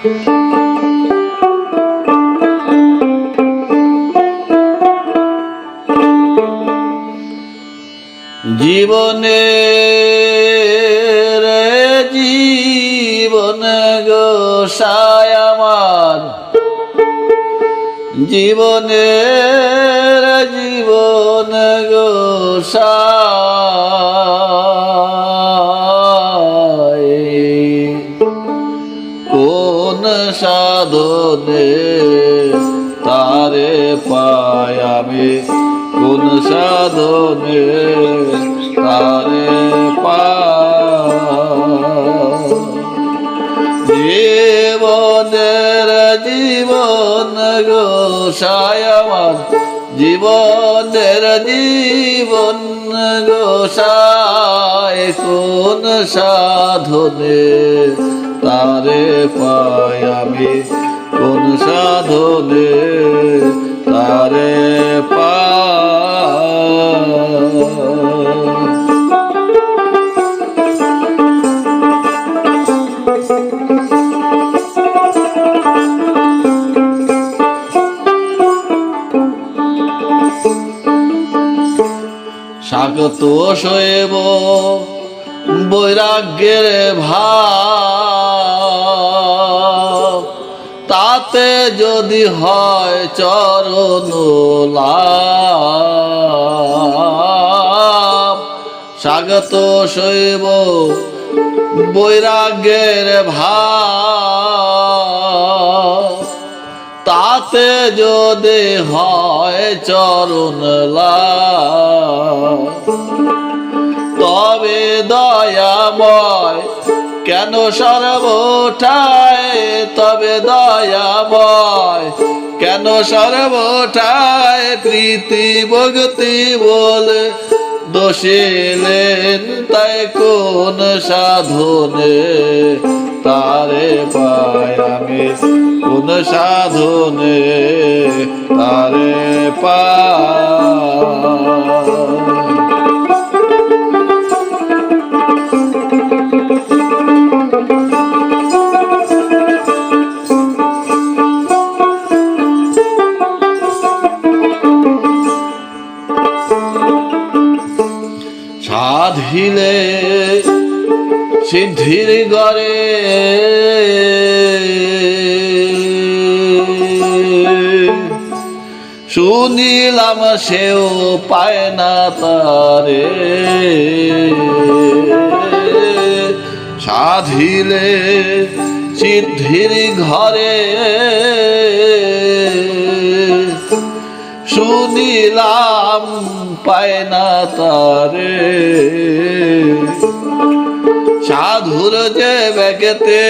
জীবনে রে জীবন গোসায় আমার। জীবনে কোন সাধনে তারে আমি কোন সাধনে তারে জীবনের জীবন গোসায় আমার। জীবনের জীবন গোসায় কোন সাধনে। তারে পাই আমি কোন সাধনে তারে পাই। স্বাগত শৈব বৈরাগ্যের ভাব। তাতে যদি হয় চরণ স্বাগত শৈব বৈরাগ্যের ভাব। তাতে যদি হয় চরণ তবে দয়াময়। কেন সর্বঠায় তবে দয়াময়। কেন সর্বঠায় প্রীতি ভক্তি বলে দোষিলেন তাই কোন সাধনে? তারে পায় আমি কোন সাধনে? তারে পায়। সাধিলে সিদ্ধির গড়ে। শুনিলাম সেও পায় না তারে। সাধিলে সিদ্ধির ঘরে। শুনিলাম, পায় না তারে। সাধুর যে ব্যাগেতে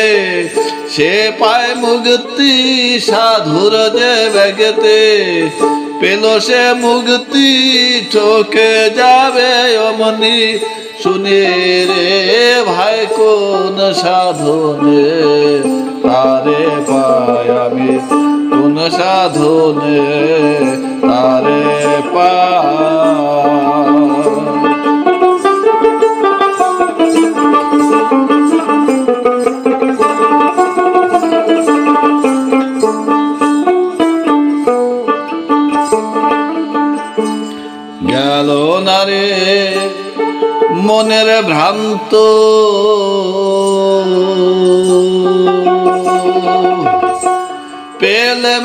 সে পায় মুক্তি। সাধুর যে ব্যাগেতে পেল সে মুক্তি। ঠকে যাবে অমনি। শুনে রে ভাই, কোন সাধনে? তারে পায় আমি কোন সাধনে? তারে পায় গেল না মনের ভ্রান্ত।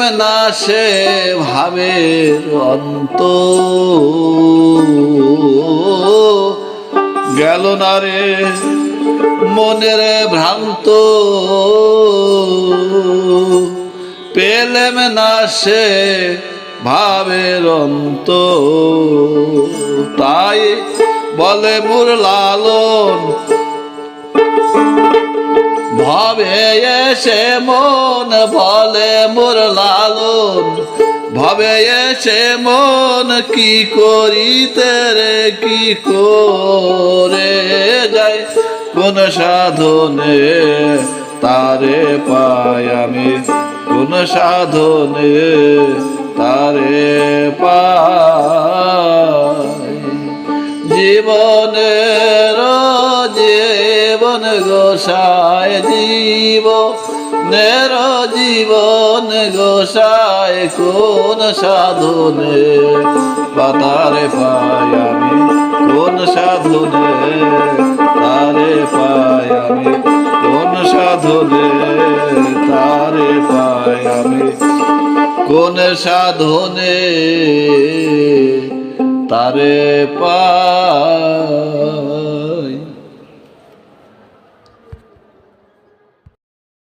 পেলেম না সে ভাবের অন্ত। গেল না রে মনের ভ্রান্ত। পেলেম না সে ভাবের অন্ত। তাই বলে মুর লালন ভবে এসে মন বলে মোর লালন। ভবে এসে মন কি করিতে রে, কি করে যায় কোন সাধনে তারে পাই আমি? কোন সাধনে তারে পাই? জীবন গোসায় জীব নের জীবন গোসায় কোন সাধনে পাতারে পাই আমি, কোন সাধনে তারে পাই আমি, কোন সাধনে তারে পাই আমি, কোন সাধনে তারে পাই